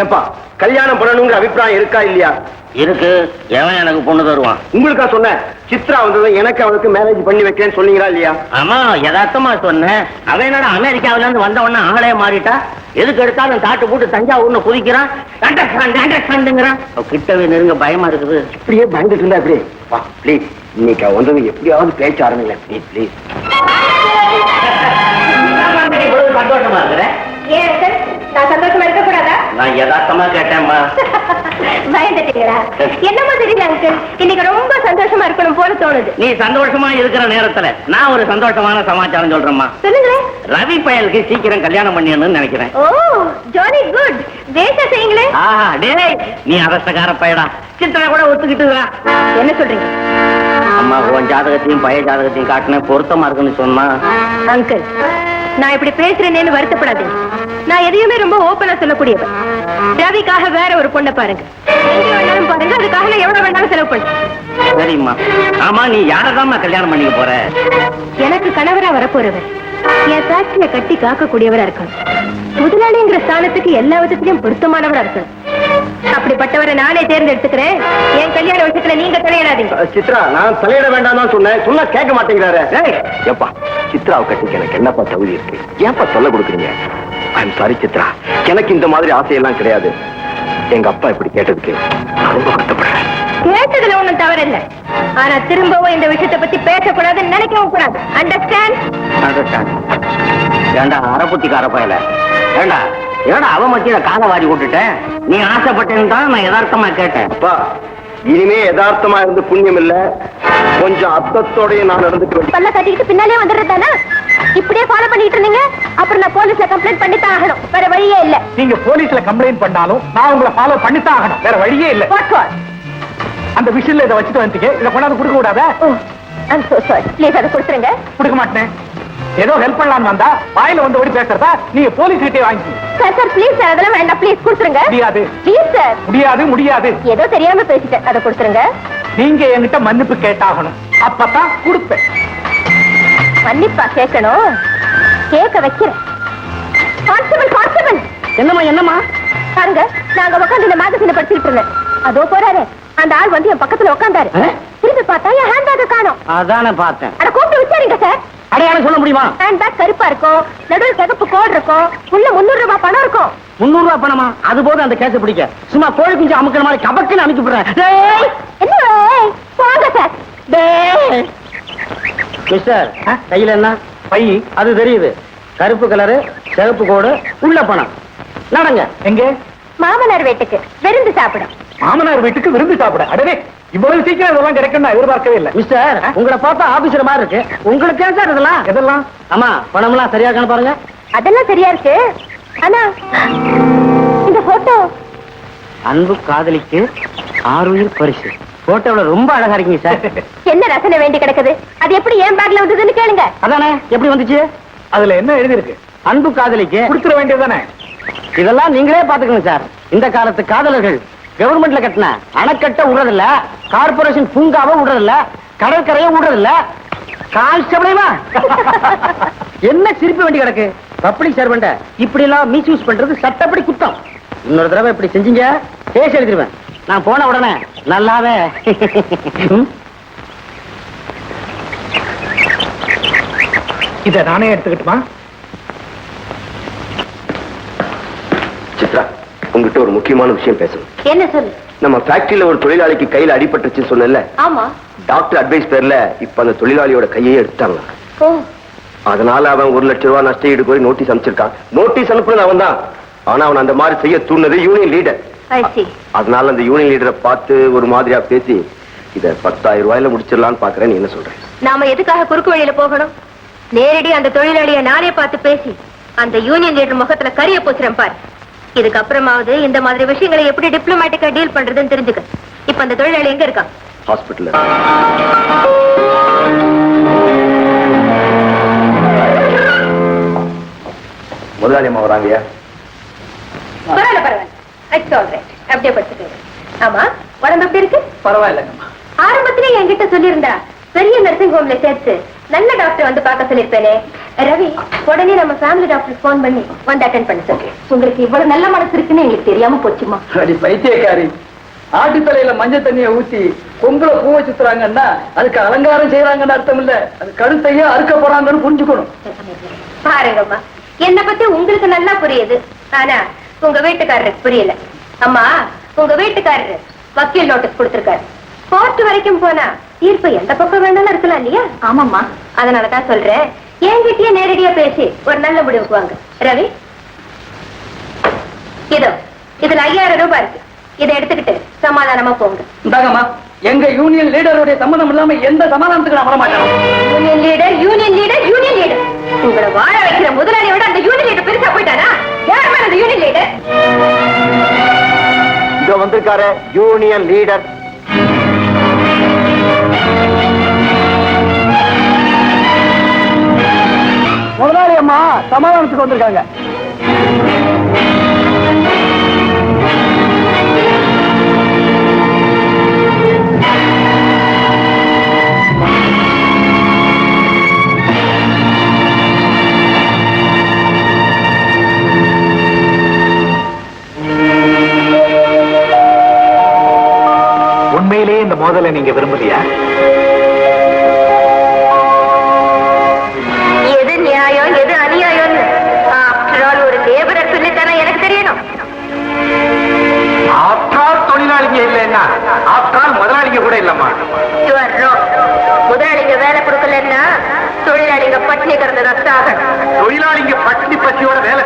ஏன்பா கல்யாணம் பண்ணணுங்கிற அபிப்பிராயம் இருக்கா இல்லையா? இருக்கு. எவன் எனக்கு பொண்ணு தருவான்? உங்களுக்கா சொன்னேன். சித்ரா வந்ததும் எனக்கு அவனுக்கு மேரேஜ் பண்ணி வைக்கிறேன்னு சொன்னீங்களா இல்லையா? ஆமா யதார்த்தமா சொன்னேன். அவன் என்னடா அமெரிக்காவில இருந்து வந்த உடனே ஆளே மாறிட்டா? எதுக்கு எடுத்தாலும் தாட்டு போட்டு தஞ்சாவூர்னு குதிக்கிறான். கிட்டவே நெருங்க பயமா இருக்குது. இப்படியே பயந்துட்டு இருந்தா அப்படியே வா ப்ளீஸ் இன்னைக்கு வந்தது எப்படியாவது பேச்ச ஆரம்பிங்க. ப்ளீஸ் ப்ளீஸ் சந்தோஷமா இருக்கிறேன். நான் யதார்த்தமா கேட்டேன்மா பயந்துட்டீங்களா? என்னமோ தெரியல அங்கிள் இன்னைக்கு ரொம்ப சந்தோஷமா இருக்கணும் போல தோணுது. நீ சந்தோஷமா இருக்கிற நேரத்துல நான் ஒரு சந்தோஷமான சமாச்சாரம் சொல்றேம்மா. சொல்லுங்களேன் ரவி பயலுக்கு சீக்கிரம் கல்யாணம் பண்ணிடணும்னு நினைக்கிறேன். ஓ ஜாலி குட். வேஷா செய்யுங்களேன் ஆஹா டேய் நீ அரசக்கார பயடா. சித்திரை கூட ஒத்துக்கிட்டுதா என்ன சொல்றீங்க? அம்மா உன் ஜாதகத்தையும் பழைய ஜாதகத்தையும் காட்டினேன் பொருத்தமா இருக்குன்னு சொன்னா. அங்கிள் நான் இப்படி பேசுறேனேன்னு வருத்தப்படாதீங்க நான் எதையுமே ரொம்ப ஓப்பனா சொல்லக்கூடியவன். ரவிக்காக வேற ஒரு பொண்ணை பாருங்க. வேணாலும் பாருங்க அதுக்காக நான் எவ்வளவு வேணாலும் செலவு பண்ணுறேன் சரிம்மா. ஆமா நீ யாரதாம்மா கல்யாணம் பண்ணிக்க போற? எனக்கு கணவரா வரப்போறவர். என் ஃபேக்டரிய கட்டி காக்கக்கூடியவரா இருக்கணும். முதலாளிங்கிற ஸ்தானத்துக்கு எல்லா விதத்திலையும் பொருத்தமானவரா இருக்கணும். அப்படிப்பட்டவரை நானே தேர்ந்தெடுத்துக்கிறேன். என் கல்யாண விஷயத்துல நீங்க தலையிடாதீங்க. சித்ரா நான் தலையிட வேண்டாம் தான் சொன்னேன். சொன்னா கேட்க மாட்டேங்கிறாரு. ஏப்பா சித்ராவை கட்டிக்க எனக்கு என்னப்பா தகுதி இருக்கு? ஏன்பா சொல்ல கொடுக்குறீங்க? I'm sorry Chitra. எனக்கு இந்த மாதிரி ஆசையெல்லாம் கிடையாது. எங்க அப்பா இப்படி கேட்டதுக்கு நான் ரொம்ப கஷ்டப்படுறேன் கேட்டதுல ஒண்ணும் தவறில்லை. ஆனா திரும்பவும் இந்த விஷயத்தை பத்தி பேசக்கூடாதுன்னு நினைக்கவும் கூடாது. அண்டர்ஸ்டாண்ட் அண்டர்ஸ்டாண்ட் ஏண்டா அறப்புத்திக்கார பயல. ஏண்டா ஏண்டா அவ மத்தியில காலை வாரி விட்டுட்டேன் நீ ஆசைப்பட்டேன்னு தான் நான் யதார்த்தமா கேட்டேன். அப்பா இனிமே யதார்த்தமா இருந்து புண்ணியம் இல்ல. கொஞ்சம் அர்த்தத்தோடய நான் நடந்துக்க வேண்டிய பல்ல கட்டிக்கிட்டு பின்னாலே வந்துடுறதானா இப்படியே ஃபாலோ பண்ணிட்டு இருந்தீங்க? அப்புறம் நான் போலீஸ்ல கம்ப்ளைண்ட் பண்ணித்தான் ஆகணும். வேற வழியே இல்ல. நீங்க போலீஸ்ல கம்ப்ளைண்ட் பண்ணாலும் நான் உங்களை ஃபாலோ பண்ணித்தான் ஆகணும். வேற வழியே இல்ல. அந்த விஷயத்துல இதை வச்சுட்டு வந்துட்டீங்க. இதை கொண்டாந்து கொடுக்க கூடாதா? ஐம் சோ சாரி ப்ளீஸ் அதை கொடுத்துருங்க. கொடுக்க மாட்டேன். ஏதோ ஹெல்ப் பண்ணலாம்னு வந்தா வாயில வந்து ஓடி பேசுறதா நீங்க போலீஸ் கிட்டே வாங்கி சார் சார் ப்ளீஸ் சார் அதெல்லாம் வேண்டாம். ப்ளீஸ் கொடுத்துருங்க. முடியாது. ப்ளீஸ் சார் முடியாது முடியாது. ஏதோ தெரியாம பேசிட்டேன். அதை கொடுத்துருங்க. நீங்க என்கிட்ட மன்னிப்பு கேட்டாகணும். அப்பதான் கொடுப்பேன். மன்னிப்பா கேட்கணும். கேட்க வைக்கிறேன். கான்ஸ்டபிள் கான்ஸ்டபிள் என்னம்மா என்னம்மா? பாருங்க நாங்க உட்காந்து இந்த மேகசினை படிச்சுட்டு இருந்தேன். அதோ போறாரு. அந்த ஆள் வந்து என் பக்கத்துல உட்காந்தாரு? திரும்பி பார்த்தா என் ஹேண்ட் பேக் காணோம். அதானே பார்த்தேன். அட கூப்பிட்டு விசாரிங்க சார் அடையாளம் சொல்ல முடியுமா? ஹேண்ட் பேக் கருப்பா இருக்கும். நடுவில் சிகப்பு கோடு இருக்கும். உள்ள முன்னூறு ரூபாய் பணம் இருக்கும். முன்னூறு ரூபாய் பணமா? அது போது அந்த கேஸ பிடிக்க. சும்மா கோழி குஞ்சு அமுக்கிற மாதிரி கபக்குன்னு அனுப்பி விடுறேன் என்ன? போங்க சார். மிஸ்டர்? கையில என்ன? பை அது தெரியுது. கருப்பு கலரு சிவப்பு கோடு உள்ள பணம். நடங்க. எங்க மாமனார் வீட்டுக்கு விருந்து சாப்பிட மாமனார் வீட்டுக்கு விருந்து சாப்பிட. அடவே இவ்வளவு சீக்கிரம் இதெல்லாம் கிடைக்கும் நான் எதிர்பார்க்கவே இல்லை. மிஸ்டர் உங்களை பார்த்தா ஆபீசர் மாதிரி இருக்கு. உங்களுக்கு ஏன் சார் இதெல்லாம்? எதெல்லாம்? ஆமா பணம்லாம் சரியா இருக்கான்னு பாருங்க. அதெல்லாம் சரியா இருக்கு. ஆனா இந்த போட்டோ அன்பு காதலிக்கு ஆறுயிர் பரிசு. போட்டோல ரொம்ப அழகா இருக்கீங்க சார். என்ன ரசனை வேண்டி கிடக்குது? அது எப்படி என் பேக்ல வந்ததுன்னு கேளுங்க. அதானே எப்படி வந்துச்சு? அதுல என்ன எழுதிருக்கு அன்பு காதலிக்கு கொடுத்துட வேண்டியதுதானே? இதெல்லாம் நீங்களே பாத்துக்கணும் சார். இந்த காலத்து காதலர்கள் கவர்மெண்ட்ல கட்டின. அணைக்கட்ட விடுறதில்ல. கார்பரேஷன் பூங்காவை விடுறதில்ல. கடற்கரையை விடுறதில்ல. கான்ஸ்டபிளேவா என்ன சிரிப்பு வேண்டி கிடக்கு? பப்ளிக் சர்வெண்ட இப்படி எல்லாம் மிஸ்யூஸ் பண்றது சட்டப்படி குத்தம். இன்னொரு தடவை இப்படி செஞ்சீங்க கேஸ் எழுதிருவேன். நான் போன உடனே நல்லாவே இதை இத நானே எடுத்துக்கிட்டுமா சித்ரா உங்ககிட்ட ஒரு முக்கியமான விஷயம் பேசணும். என்ன சொல்லு? நம்ம ஃபேக்டரியில ஒரு தொழிலாளிக்கு கையில அடிபட்டுச்சுன்னு சொன்னேன்ல. ஆமா. டாக்டர் அட்வைஸ் பேர்ல இப்ப அந்த தொழிலாளியோட கையே எடுத்தாங்க அதனால அவன் ஒரு லட்சம் ரூபாய் நஷ்ட ஈடு போய் நோட்டீஸ் அனுப்பிச்சிருக்கான். நோட்டீஸ் அனுப்புனது அவன் தான் ஆனா அவன் அந்த மாதிரி செய்ய தூண்டது யூனியன் லீடர் அதனால அந்த யூனியன் லீடரை பார்த்து ஒரு மாதிரியா பேசி இத பத்தாயிரம் ரூபாயில முடிச்சிடலான்னு பாக்குறேன் என்ன சொல்ற? நாம எதுக்காக குறுக்கு வழியில போகணும்? நேரடி அந்த தொழிலாளிய நானே பார்த்து பேசி அந்த யூனியன் லீடர் முகத்துல கரிய பூசுறேன் பாரு. இதுக்கப்புறமாவது இந்த மாதிரி விஷயங்களை எப்படி டிப்ளமேட்டிக்கா டீல் பண்றதுன்னு தெரிஞ்சுக்க. இப்ப அந்த தொழிலாளி எங்க இருக்கான்? ஹாஸ்பிட்டல்ல முதலாளி அம்மா வராங்கய்யா? பரவாயில்ல அப்படியே ஆமா உடம்பு எப்படி இருக்கு? பரவாயில்லைங்கம்மா. ஆரம்பத்திலே என்கிட்ட சொல்லியிருந்தா பெரிய நர்சிங் ஹோம்ல சேர்த்து நல்ல டாக்டர் வந்து பார்க்க சொல்லிருப்பேனே ரவி உடனே நம்ம ஃபேமிலி டாக்டர் ஃபோன் பண்ணி வந்து அட்டென்ட் பண்ண சொல்லு உங்களுக்கு இவ்வளவு நல்ல மனசு இருக்குன்னு எங்களுக்கு தெரியாம போச்சுமா? அடி பைத்தியக்காரி. ஆட்டு தலையில மஞ்சள் தண்ணிய ஊத்தி பொங்கலை பூவை சுத்துறாங்கன்னா அதுக்கு அலங்காரம் செய்யறாங்கன்னு அர்த்தம் இல்ல. அது கழுத்தையே அறுக்க போறாங்கன்னு புரிஞ்சுக்கணும். பாருங்கம்மா என்ன பத்தி உங்களுக்கு நல்லா புரியுது. ஆனா உங்க வீட்டுக்காரருக்கு புரியல. அம்மா உங்க வீட்டுக்காரரு வக்கீல் நோட்டீஸ் கொடுத்திருக்காரு. கோர்ட் வரைக்கும் போனா தீர்ப்பு எந்த பக்கம் வேணாலும் இருக்கலாம் இல்லையா? ஆமாம்மா. அதனாலதான் சொல்றேன். என்கிட்டயே நேரடியா பேசி ஒரு நல்ல முடிவுக்கு வாங்க. ரவி? இதோ இதுல ஐயாயிரம் ரூபாய் இருக்கு. இதை எடுத்துக்கிட்டு சமாதானமா போங்க. இந்தாங்கம்மா எங்க யூனியன் லீடருடைய சம்மதம் இல்லாம எந்த சமாதானத்துக்கு நான் வர மாட்டேன் union leader union leader union leader உங்களை வாழ வைக்கிற முதலாளியை விட அந்த யூனியன் லீடர் பெருசா போயிட்டானா? யார் மேல அந்த யூனியன் லீடர் இதோ வந்திருக்காரு யூனியன் லீடர் அம்மா சமாதானத்துக்கு வந்திருக்காங்க.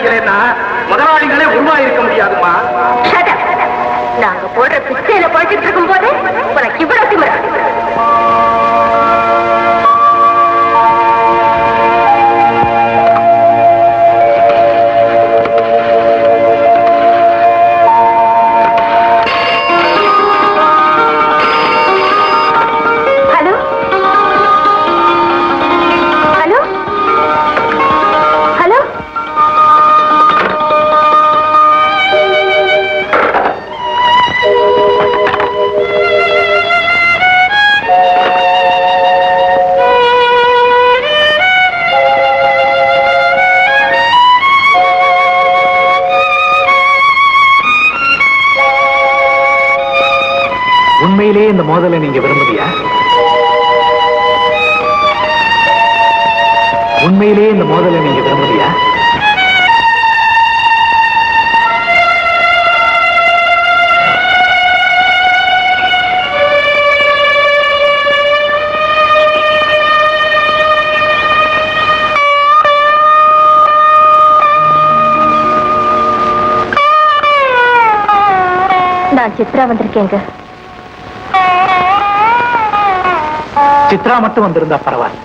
பசியோட முதலாளிகளே உருவாயிருக்க முடியாதுமா? நாங்க போடுற பிச்சையில பழிச்சிட்டு இருக்கும் போது உனக்கு மோதலை நீங்க விரும்பலையா உண்மையிலேயே இந்த மோதலை நீங்க விரும்பலையா நான் சித்ரா வந்திருக்கேங்க. சித்ரா மட்டும் வந்திருந்தா பரவாயில்ல.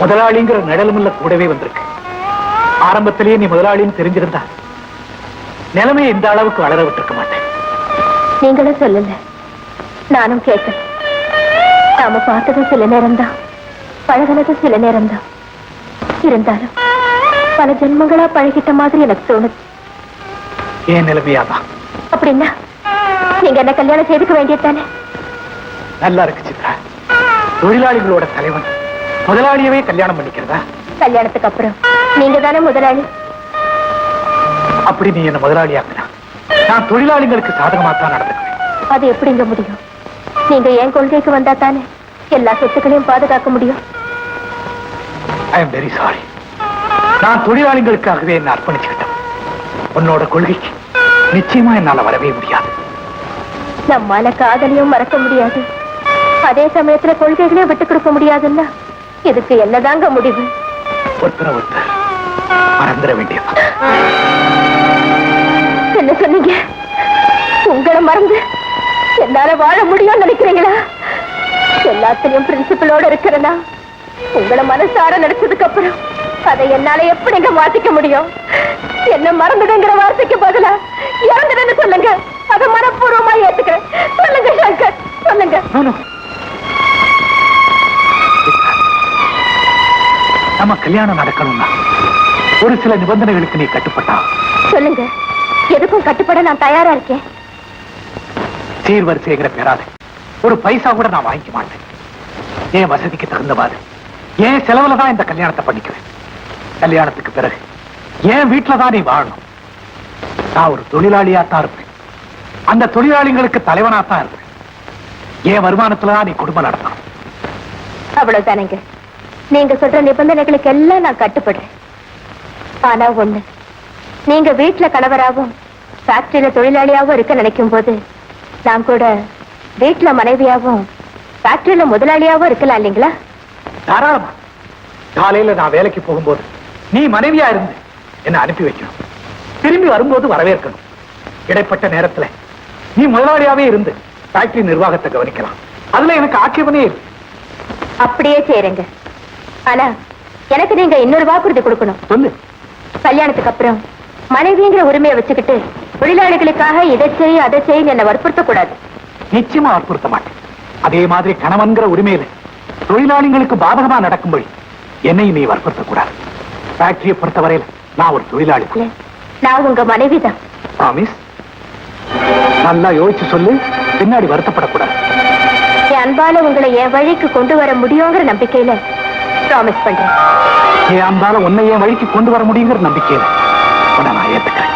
முதலாளிங்கிற நிழலுமில்ல கூடவே வந்திருக்கு. ஆரம்பத்திலேயே நீ முதலாளின்னு தெரிஞ்சிருந்தா நிலைமையை இந்த அளவுக்கு வளர விட்டிருக்க மாட்டேன். நீங்களும் சொல்லல நானும் கேட்கல நாம பார்த்ததும் சில நேரம்தான். பழகினதும் சில நேரம்தான். இருந்தாலும் பல ஜென்மங்களா பழகிட்ட மாதிரி எனக்கு தோணுது. ஏன் நிலைமையாதான் அப்படின்னா நீங்க என்ன கல்யாணம் செய்துக்க வேண்டியதானே நல்லா இருக்கு சித்ரா. தொழிலாளிகளோட தலைவன். முதலாளியவே கல்யாணம் பண்ணிக்கிறதா? கல்யாணத்துக்கு அப்புறம். நீங்க தானே முதலாளி? அப்படி நீ என்ன முதலாளியாக்குனா? நான் தொழிலாளிகளுக்கு சாதகமா தான் நடந்துக்குவேன். அது எப்படிங்க முடியும்? நீங்க என் கொள்கைக்கு வந்தா தானே எல்லா சொத்துக்களையும் பாதுகாக்க முடியும்? ஐ எம் வெரி சாரி நான் தொழிலாளிகளுக்காகவே என்ன அர்ப்பணிச்சுக்கிட்டேன். உன்னோட கொள்கைக்கு நிச்சயமா என்னால வரவே முடியாது. நம்மால காதலையும் மறக்க முடியாது. அதே சமயத்துல கொள்கைகளையும் விட்டு கொடுக்க முடியாதுல்ல? இதுக்கு என்னதாங்க முடிவு? ஒருத்தர ஒருத்தர் மறந்துட வேண்டியது. என்ன சொன்னீங்க? உங்களை மறந்து என்னால வாழ முடியும்னு நினைக்கிறீங்களா? எல்லாத்திலையும் பிரின்சிபலோட இருக்கிறனா? உங்களை மனசார நினைச்சதுக்கு அப்புறம் அதை என்னால எப்படிங்க மாத்திக்க முடியும்? என்ன மறந்துடுங்கிற வார்த்தைக்கு பதிலா இறந்துடுன்னு சொல்லுங்க. அதை மனப்பூர்வமா ஏத்துக்கிறேன். சொல்லுங்க சங்கர் சொல்லுங்க. நம்ம கல்யாணம் நடக்கணும்னா ஒரு சில நிபந்தனைகளுக்கு நீ கட்டுப்பட்டா. சொல்லுங்க. எதுக்கும் கட்டுப்பட நான் தயாரா இருக்கேன்? சீர்வரிசைங்கிற பெறாது ஒரு பைசா கூட நான் வாங்கிக்க மாட்டேன். என் வசதிக்கு தகுந்தவாறு என் செலவுல தான் இந்த கல்யாணத்தை பண்ணிக்குவேன். கல்யாணத்துக்கு பிறகு. என் வீட்டுல தான் நீ வாழணும். நான் ஒரு தொழிலாளியா தான் இருப்பேன். அந்த தொழிலாளிகளுக்கு தலைவனா தான் இருப்பேன். என் வருமானத்துல தான் நீ குடும்பம் நடத்தணும். அவ்வளவுதானேங்க. நீங்க சொல்ற நிபந்தனைகளுக்கு எல்லாம் நான் கட்டுப்படுறேன். ஆனா ஒண்ணு நீங்க வீட்டுல கணவராகவும் ஃபேக்டரியில தொழிலாளியாவும் இருக்க நினைக்கும் போது நான் கூட வீட்டுல மனைவியாவும் ஃபேக்டரியில முதலாளியாவும் இருக்கலாம் இல்லைங்களா? தாராளமா. காலையில நான் வேலைக்கு போகும்போது நீ மனைவியா இருந்து என்ன அனுப்பி வைக்கணும். திரும்பி வரும்போது வரவேற்கணும். இடைப்பட்ட நேரத்துல நீ முதலாளியாவே இருந்து ஃபேக்டரி நிர்வாகத்தை கவனிக்கலாம். அதுல எனக்கு ஆட்சேபனே இல்லை அப்படியே செய்யறேங்க ஆனா எனக்கு நீங்க இன்னொரு வாக்குறுதி கொடுக்கணும். சொல்லு. கல்யாணத்துக்கு அப்புறம் மனைவிங்கிற உரிமையை வச்சுக்கிட்டு தொழிலாளிகளுக்காக இதை செய் அதை செய்ய என்னை வற்புறுத்த கூடாது நிச்சயமா வற்புறுத்த மாட்டேன். அதே மாதிரி கணவன்கிற உரிமையில தொழிலாளிகளுக்கு பாதகமா நடக்கும்படி என்னையும் நீ வற்புறுத்த கூடாது ஃபேக்டரியை பொறுத்தவரையில நான் ஒரு தொழிலாளி. தான் நான் உங்க மனைவிதான். ப்ராமிஸ் நல்லா யோசிச்சு சொல்லு பின்னாடி வருத்தப்படக்கூடாது. என் அன்பால உங்களை என் வழிக்கு கொண்டு வர முடியுங்கிற நம்பிக்கையில ப்ராமிஸ் பண்றேன். ஏன் அந்தாலும் உன்னை என் வழிக்கு கொண்டு வர முடியுங்கிற நம்பிக்கையில உன்னை நான் ஏத்துக்கிறேன்.